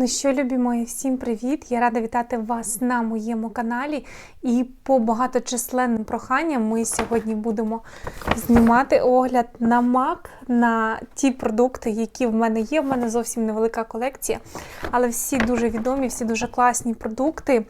Ну що, любі мої, всім привіт! Я рада вітати вас на моєму каналі. І по багаточисленним проханням ми сьогодні будемо знімати огляд на MAC, на ті продукти, які в мене є. В мене зовсім невелика колекція, але всі дуже відомі, всі дуже класні продукти.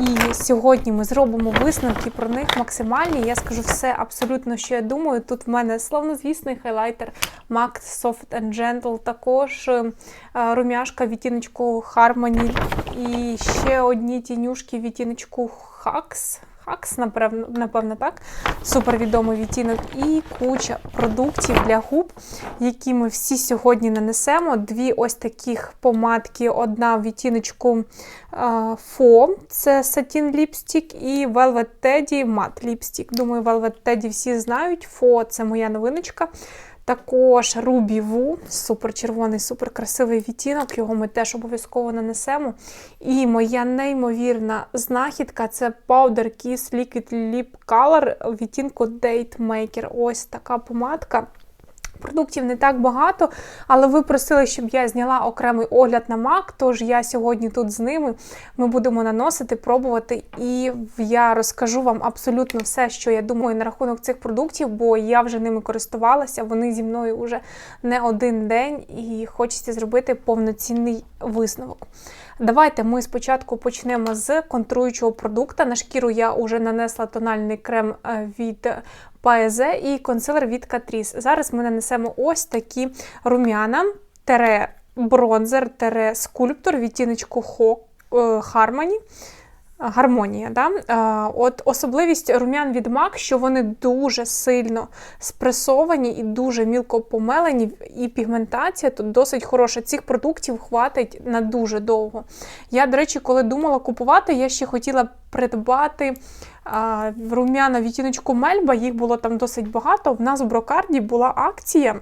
І сьогодні ми зробимо висновки про них максимальні. Я скажу все абсолютно, що я думаю. Тут в мене славнозвісний хайлайтер MAC Soft and Gentle, також е, румяшка відтіночку Harmony і ще одні тінюшки відтіночку Hacks. Hacks, напевно, напевно, так. Супервідомий відтінок. І куча продуктів для губ, які ми всі сьогодні нанесемо. Дві ось таких помадки. Одна в відтіночку Фо, це Satin Lipstick, і Velvet Teddy Matte Lipstick. Думаю, Velvet Teddy всі знають. Фо це моя новиночка. Також Рубіву Woo, супер червоний, супер красивий відтінок, його ми теж обов'язково нанесемо. І моя неймовірна знахідка це Powder Kiss Liquid Lip Color відтінку Date Maker. Ось така помадка. Продуктів не так багато, але ви просили, щоб я зняла окремий огляд на MAC, тож я сьогодні тут з ними. Ми будемо наносити, пробувати, і я розкажу вам абсолютно все, що я думаю на рахунок цих продуктів, бо я вже ними користувалася, вони зі мною вже не один день, і хочеться зробити повноцінний висновок. Давайте ми спочатку почнемо з контруючого продукту. На шкіру я вже нанесла тональний крем е, від Paese і консилер від Catrice. Зараз ми нанесемо ось такі рум'яна, тере бронзер, тере скульптор, відтіночку Хармані. Harmony. Гармонія. Да? От Особливість рум'ян від MAC, що вони дуже сильно спресовані і дуже мілко помелені, і пігментація тут досить хороша. Цих продуктів хватить на дуже довго. Я, до речі, коли думала купувати, я ще хотіла придбати рум'яна відтіночку Мельба, їх було там досить багато. В нас в брокарді була акція.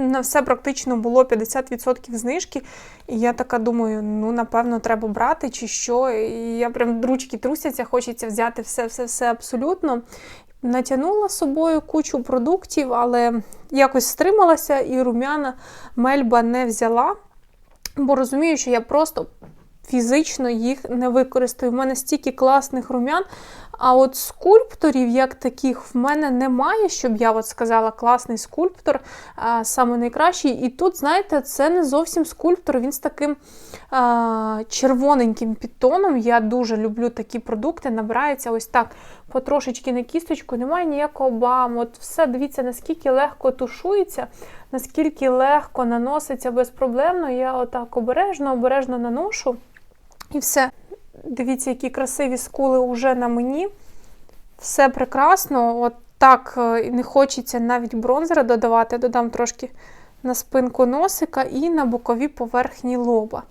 На все практично було 50% знижки. І я така думаю, ну, напевно, треба брати чи що. І я прям ручки трусяться, хочеться взяти все-все-все абсолютно. Натягнула з собою кучу продуктів, але якось стрималася і рум'яна мельба не взяла, бо розумію, що я просто фізично їх не використаю. У мене стільки класних рум'ян. А от скульпторів, як таких, в мене немає, щоб я от сказала, класний скульптор, а, саме найкращий. І тут, знаєте, це не зовсім скульптор, він з таким а, червоненьким підтоном. Я дуже люблю такі продукти. Набирається ось так потрошечки на кісточку, немає ніякого баму. От все, дивіться, наскільки легко тушується, наскільки легко наноситься безпроблемно. Я отак обережно, обережно наношу. І все. Дивіться, які красиві скули вже на мені. Все прекрасно. От так е, не хочеться навіть бронзера додавати. Додам трошки на спинку носика і на бокові поверхні лоба.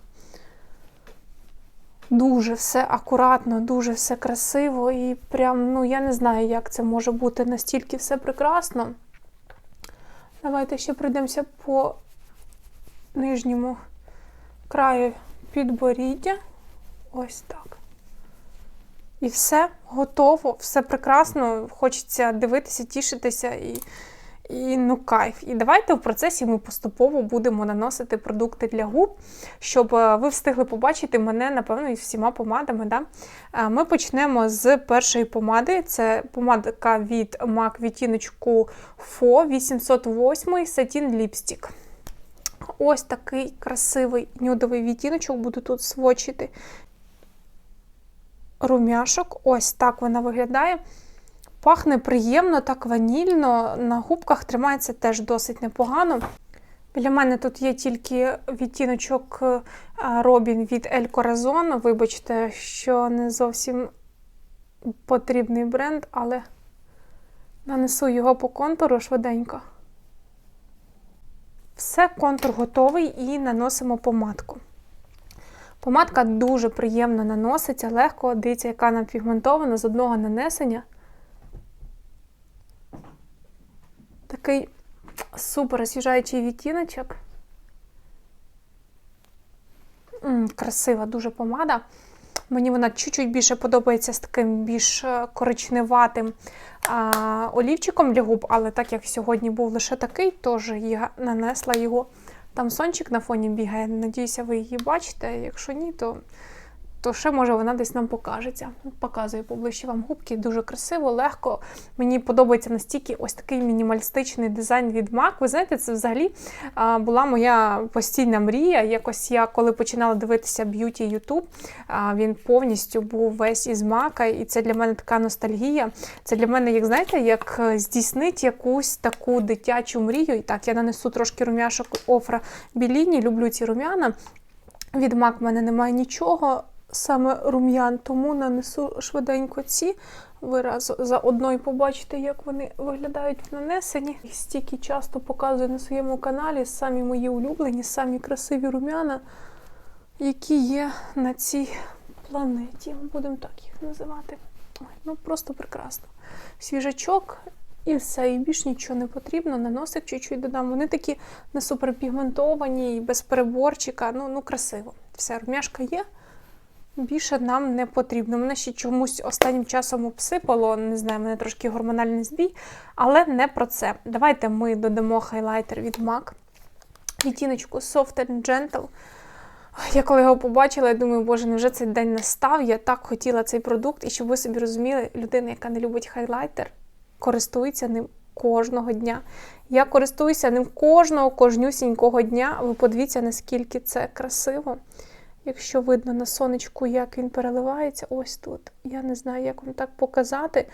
Дуже все акуратно, дуже все красиво. І прям, ну, я не знаю, як це може бути настільки все прекрасно. Давайте ще пройдемося по нижньому краю підборіддя. Ось так. І все готово, все прекрасно. Хочеться дивитися, тішитися і і ну кайф. І давайте в процесі ми поступово будемо наносити продукти для губ, щоб е, ви встигли побачити мене, напевно, із всіма помадами. Да? Е, ми почнемо з першої помади. Це помадка від MAC відтіночку FO 808 Satin Lipstick. Ось такий красивий нюдовий відтіночок буду тут свочити румяшок. Ось так вона виглядає. Пахне приємно, так ванільно. На губках тримається теж досить непогано. Біля мене тут є тільки відтіночок е, Робін від El Corazon. Вибачте, що не зовсім потрібний бренд, але нанесу його по контуру швиденько. Все, контур готовий і наносимо помадку. Помадка дуже приємно наноситься, легко, дивіться, яка нам пігментована з одного нанесення. Такий супер освіжаючий відтіночок. Красива дуже помада. Мені вона чуть-чуть більше подобається з таким більш е, коричневатим а, олівчиком для губ, але так як сьогодні був лише такий, тож я нанесла його Там сончик на фоні бігає. Надіюся, ви її бачите. Якщо ні, то, то ще може вона десь нам покажеться. Показую поближче вам губки. Дуже красиво, легко. Мені подобається настільки ось такий мінімалістичний дизайн від MAC. Ви знаєте, це взагалі була моя постійна мрія. Якось я коли починала дивитися б'юті YouTube, він повністю був весь із мака, і це для мене така ностальгія. Це для мене, як знаєте, як е, здійснить якусь таку дитячу мрію. І так, я нанесу трошки рум'яшок Офра Біліні, люблю ці рум'яна. Від MAC в мене немає нічого, саме рум'ян, тому нанесу швиденько ці. Ви раз за одною побачите, як вони виглядають в нанесенні. Їх стільки часто показую на своєму каналі самі мої улюблені, самі красиві рум'яна, які є на цій планеті. Будемо так їх називати. Ну просто прекрасно. Свіжачок і все, і більш нічого не потрібно. На носик чуть-чуть додам. Вони такі не суперпігментовані, і без переборчика. Ну, ну красиво. Все, рум'яшка є. Більше нам не потрібно. Мене ще чомусь останнім часом обсипало, не знаю, мене трошки гормональний збій, але не про це. Давайте ми додамо хайлайтер від MAC. Відтіночку Soft and Gentle. Я коли його побачила, я думаю, боже, невже цей день настав? Я так хотіла цей продукт, і щоб ви собі розуміли, людина, яка не любить хайлайтер, користується ним кожного дня. Я користуюся ним кожного, кожнюсінького дня. Ви подивіться, наскільки це красиво. Якщо видно на сонечку, як він переливається, ось тут. Я не знаю, як вам так показати,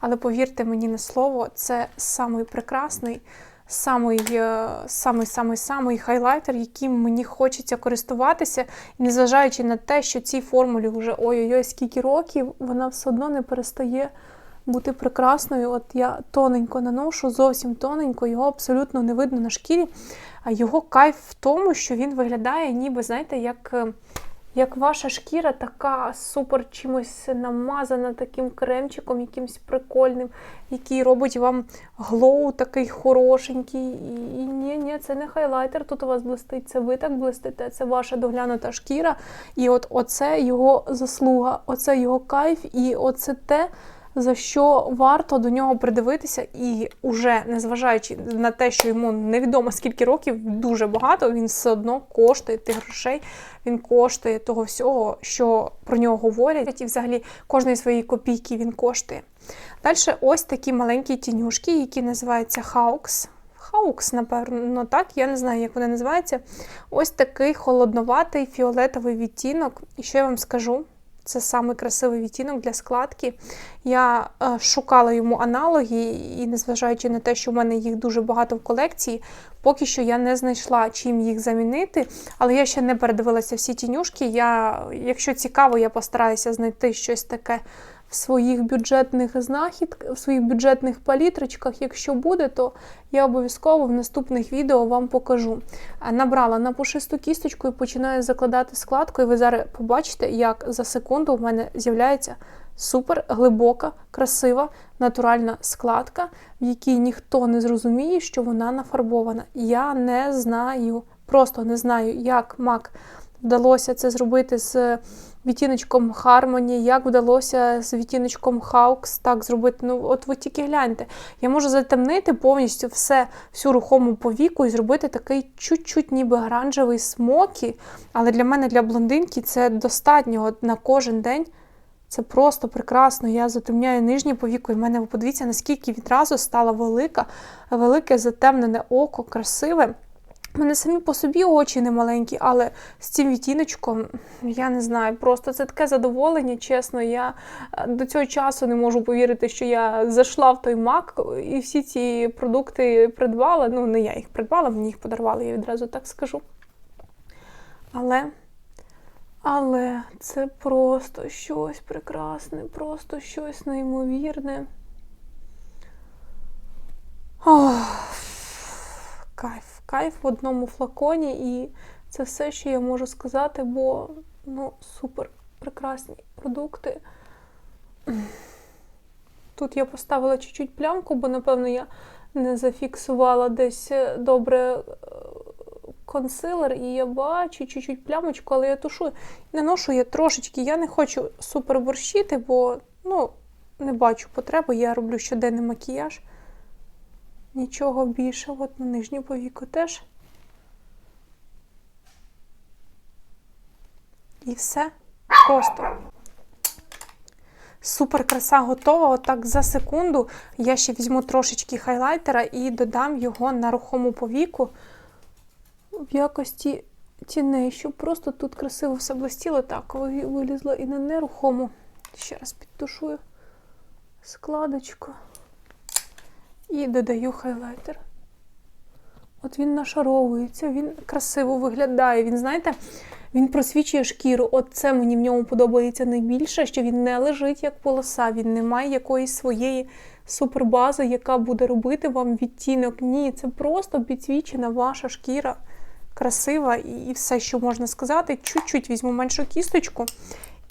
але повірте мені на слово, це самий прекрасний, самий, е, самий, самий, самий хайлайтер, яким мені хочеться користуватися. Незважаючи на те, що цій формулі вже ой-ой-ой, скільки років, вона все одно не перестає бути прекрасною. От я тоненько наношу, зовсім тоненько, його абсолютно не видно на шкірі. А його кайф в тому, що він виглядає, ніби, знаєте, як, е, як ваша шкіра така супер чимось намазана таким кремчиком, якимось прикольним, який робить вам глоу такий хорошенький. І ні, ні, це не хайлайтер, тут у вас блистить, це ви так блистите, це ваша доглянута шкіра. І от оце його заслуга, оце його кайф, і оце те за що варто до нього придивитися, і уже незважаючи на те, що йому невідомо скільки років, дуже багато, він все одно коштує тих грошей, він коштує того всього, що про нього говорять, і взагалі кожної своєї копійки він коштує. Далі ось такі маленькі тінюшки, які називаються Haux. Хаукс, напевно, так, я не знаю, як вони називаються. Ось такий холодноватий фіолетовий відтінок. І що я вам скажу? Це самий красивий відтінок для складки. Я е, шукала йому аналоги, і незважаючи на те, що в мене їх дуже багато в колекції, поки що я не знайшла чим їх замінити. Але я ще не передивилася всі тінюшки. Я, Якщо цікаво, я постараюся знайти щось таке в своїх бюджетних знахідках, в своїх бюджетних палітрочках. Якщо буде, то я обов'язково в наступних відео вам покажу. Набрала на пушисту кісточку і починаю закладати складку, і ви зараз побачите, як за секунду в мене з'являється супер глибока, красива, натуральна складка, в якій ніхто не зрозуміє, що вона нафарбована. Я не знаю, просто не знаю, як мак вдалося це зробити з відтіночком Harmony, як вдалося з відтіночком Hawks так зробити. Ну, от ви тільки гляньте. Я можу затемнити повністю все, всю рухому повіку і зробити такий чуть-чуть ніби оранжевий смокі. Але для мене, для блондинки, це достатньо от на кожен день. Це просто прекрасно. Я затемняю нижнє повіку, і в мене, подивіться, наскільки відразу стала велика, велике затемнене око, красиве. У мене самі по собі очі не маленькі, але з цим відтіночком, я не знаю, просто це таке задоволення, чесно. Я е, до цього часу не можу повірити, що я зайшла в той мак і всі ці продукти придбала. Ну, не я їх придбала, мені їх подарували, я відразу так скажу. Але, але це просто щось прекрасне, просто щось неймовірне. Ох, кайф кайф в одному флаконі, і це все, що я можу сказати, бо ну, супер прекрасні продукти. Тут я поставила чуть-чуть плямку, бо, напевно, я не зафіксувала десь е, добре е, консилер, і я бачу чуть-чуть плямочку, але я тушу. Наношу я трошечки, я не хочу супер борщити, бо ну, не бачу потреби, я роблю щоденний макіяж нічого більше. От на нижню повіку теж. І все просто. Супер краса готова. Отак за секунду я ще візьму трошечки хайлайтера і додам його на рухому повіку в якості тіней, щоб просто тут красиво все блистіло. Так, вилізло і на нерухому. Ще раз підтушую складочку. І додаю хайлайтер. От він нашаровується, він красиво виглядає. Він, знаєте, він просвічує шкіру. От це мені в ньому подобається найбільше, що він не лежить як полоса, він не має якоїсь своєї супербази, яка буде робити вам відтінок. Ні, це просто підсвічена ваша шкіра. Красива і все, що можна сказати. Чуть-чуть візьму меншу кісточку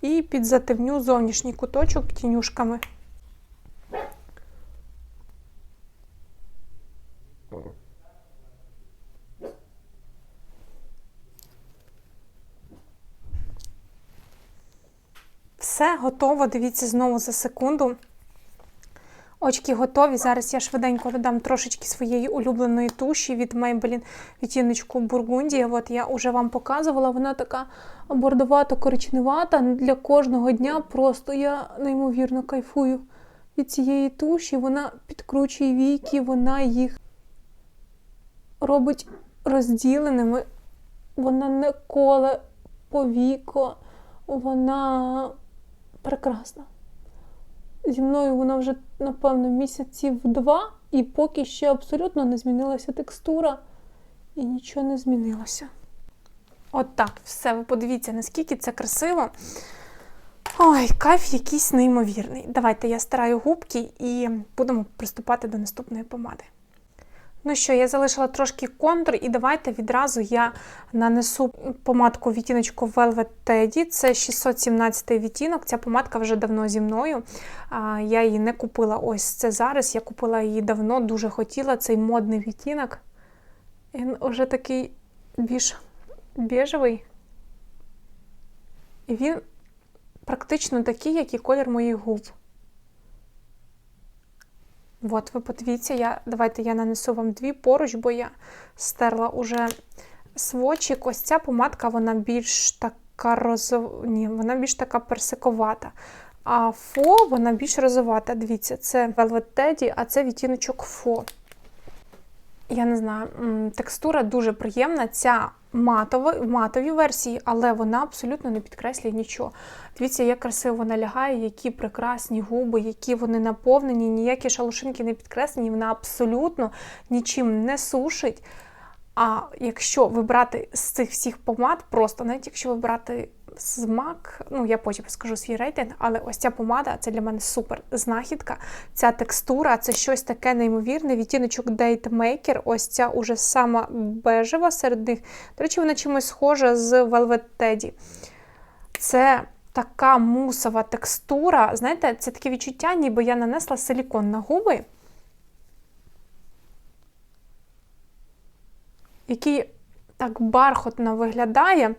і підзатемню зовнішній куточок тінюшками. Все готово. Дивіться знову за секунду. Очки готові. Зараз я швиденько додам трошечки своєї улюбленої туші від Maybelline відтіночку Бургундія. От я вже вам показувала. Вона така бордовато-коричневата. Для кожного дня просто я неймовірно кайфую від цієї туші. Вона підкручує віки, вона їх робить розділеними. Вона не коле повіко, вона прекрасна. Зі мною вона вже, напевно, місяців два, і поки ще абсолютно не змінилася текстура, і нічого не змінилося. От так, все, ви подивіться, наскільки це красиво. Ой, кайф якийсь неймовірний. Давайте я стараю губки і будемо приступати до наступної помади. Ну що, я залишила трошки контур, і давайте відразу я нанесу помадку відтіночку Velvet Teddy. Це 617 відтінок. Ця помадка вже давно зі мною. Я її не купила ось це зараз. Я купила її давно, дуже хотіла цей модний відтінок. Він вже такий більш біжевий. І він практично такий, як і колір моїх губ. От, ви подивіться, я, давайте я нанесу вам дві поруч, бо я стерла уже свочик. Ось ця помадка, вона більш така розов... Ні, вона більш така персиковата. А фо, вона більш розовата. Дивіться, це Velvet Teddy, а це відтіночок фо. Я не знаю, текстура дуже приємна. Ця матові матовій версії, але вона абсолютно не підкреслює нічого. Дивіться, як красиво вона лягає, які прекрасні губи, які вони наповнені, ніякі шалушинки не підкреслені, вона абсолютно нічим не сушить. А якщо вибрати з цих всіх помад, просто навіть якщо вибрати смак, ну я потім скажу свій рейтинг, але ось ця помада це для мене супер знахідка. Ця текстура це щось таке неймовірне. Відтіночок Maker, ось ця уже сама бежева серед них. До речі, вона чимось схожа з Velvet Teddy. Це така мусова текстура. Знаєте, це таке відчуття, ніби я нанесла силікон на губи. який так бархатно виглядає,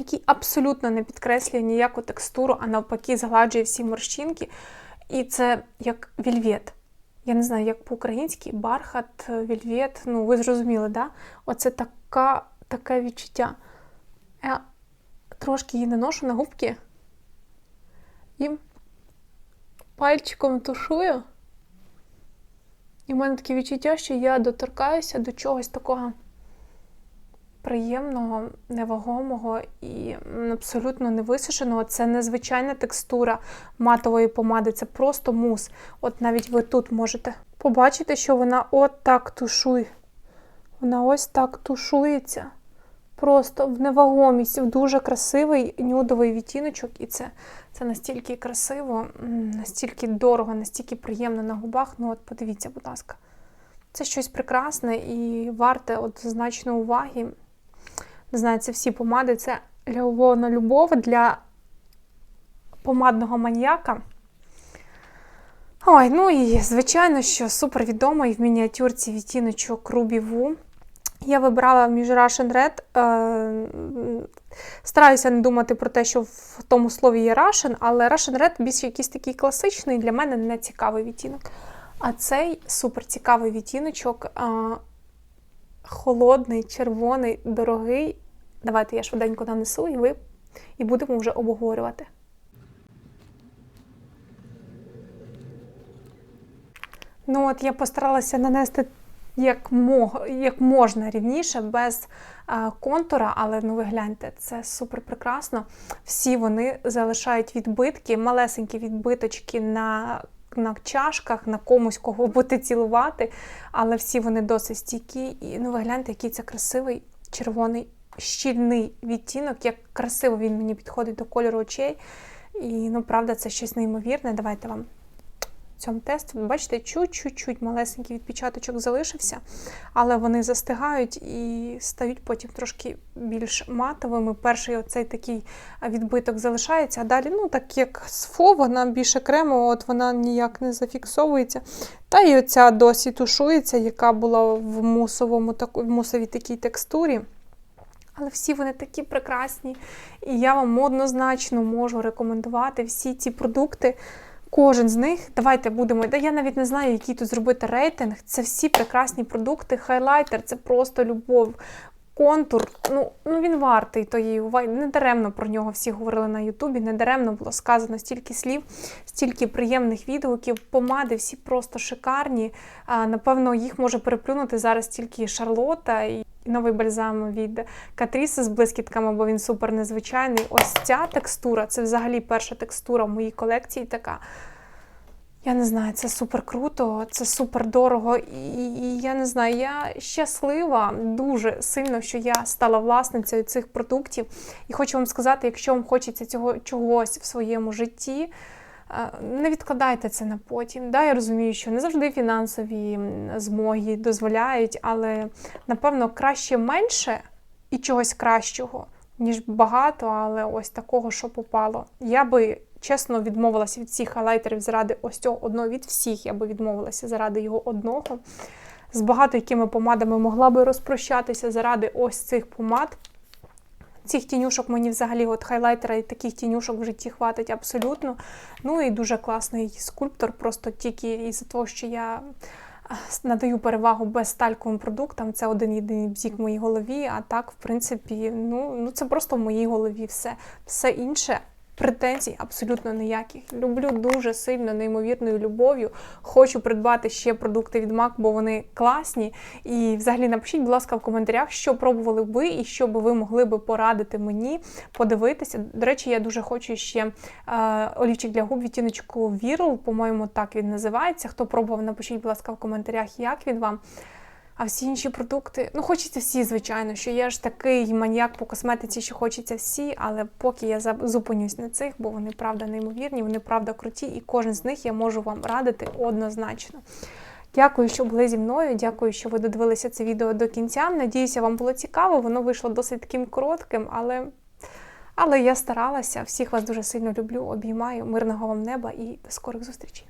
який абсолютно не підкреслює ніяку текстуру, а навпаки, згладжує всі морщинки. І це як вільвет. Я не знаю, як по-українськи, бархат, вільвет, ну, ви зрозуміли, да? Оце така, таке відчуття. Я трошки її наношу на губки і пальчиком тушую. І в мене таке відчуття, що я доторкаюся до чогось такого приємного, невагомого і абсолютно невисушеного. Це незвичайна текстура матової помади, це просто мус. От навіть ви тут можете побачити, що вона от так тушує. Вона ось так тушується. Просто в невагомість, в дуже красивий нюдовий відтіночок, і це це настільки красиво, настільки дорого, настільки приємно на губах. Ну, от подивіться, будь ласка, це щось прекрасне і варте от значної уваги. Не знаю, це всі помади, це любовна любов для помадного маньяка. Ой, ну і, звичайно, що супер відомий в мініатюрці відтіночок Ruby Woo. Я вибрала між Russian Red. Е, стараюся не думати про те, що в тому слові є Russian, але Russian Red більш якийсь такий класичний, для мене не цікавий відтінок. А цей супер цікавий відтіночок, е, холодний, червоний, дорогий. Давайте я швиденько нанесу, і ви і будемо вже обговорювати. Ну от я постаралася нанести як мог, як можна рівніше, без а, контура, але ну ви гляньте, це супер прекрасно. Всі вони залишають відбитки, малесенькі відбиточки на. На чашках, на комусь, кого будете цілувати, але всі вони досить стійкі. І ну, ви гляньте, який це красивий червоний щільний відтінок, як красиво він мені підходить до кольору очей. І ну, правда, це щось неймовірне. Давайте вам цьому тесті. Ви бачите, чуть-чуть малесенький відпечаточок залишився, але вони застигають і стають потім трошки більш матовими. Перший оцей такий відбиток залишається, а далі, ну, так як з фо, вона от вона ніяк не зафіксовується. Та і оця досі тушується, яка була в мусовому, в мусовій такій текстурі. Але всі вони такі прекрасні. І я вам однозначно можу рекомендувати всі ці продукти. Кожен з них, давайте будемо. Я навіть не знаю, який тут зробити рейтинг. Це всі прекрасні продукти. Хайлайтер це просто любов. Контур, ну ну він вартий тої уваги. Не даремно про нього всі говорили на Ютубі, не даремно було сказано стільки слів, стільки приємних відгуків. Помади всі просто шикарні. А, Напевно, їх може переплюнути зараз тільки Шарлота новий бальзам від Катріси з блискітками, бо він супер незвичайний. Ось ця текстура це взагалі перша текстура в моїй колекції така. Я не знаю, це супер круто, це супер дорого. І, і я не знаю, я щаслива дуже сильно, що я стала власницею цих продуктів. І хочу вам сказати, якщо вам хочеться цього чогось в своєму житті. Не відкладайте це на потім. Да, Я розумію, що не завжди фінансові змоги дозволяють, але напевно краще менше і чогось кращого, ніж багато, але ось такого, що попало. Я би чесно відмовилася від всіх хайлайтерів заради ось цього одного від всіх. Я би відмовилася заради його одного. З багато якими помадами могла би розпрощатися заради ось цих помад. Цих тінюшок мені взагалі от хайлайтера і таких тінюшок в житті хватить абсолютно. Ну і дуже класний скульптор, просто тільки із-за того, що я надаю перевагу безстальковим продуктам. Це один єдиний бзік в моїй голові. А так, в принципі, ну, ну це просто в моїй голові все. Все інше Претензій абсолютно ніяких. Люблю дуже сильно, неймовірною любов'ю. Хочу придбати ще продукти від MAC, бо вони класні. І взагалі напишіть, будь ласка, в коментарях, що пробували ви і що би ви могли би порадити мені подивитися. До речі, я дуже хочу ще е, олівчик для губ відтіночку Viral, по-моєму, так він називається. Хто пробував, напишіть, будь ласка, в коментарях, як він вам. А всі інші продукти, ну хочеться всі, звичайно, що я ж такий маніяк по косметиці, що хочеться всі, але поки я зупинюсь на цих, бо вони правда неймовірні, вони правда круті, і кожен з них я можу вам радити однозначно. Дякую, що були зі мною. Дякую, що ви додивилися це відео до кінця. Надіюся, вам було цікаво. Воно вийшло досить таким коротким, але але я старалася. Всіх вас дуже сильно люблю, обіймаю. Мирного вам неба і до скорих зустрічей.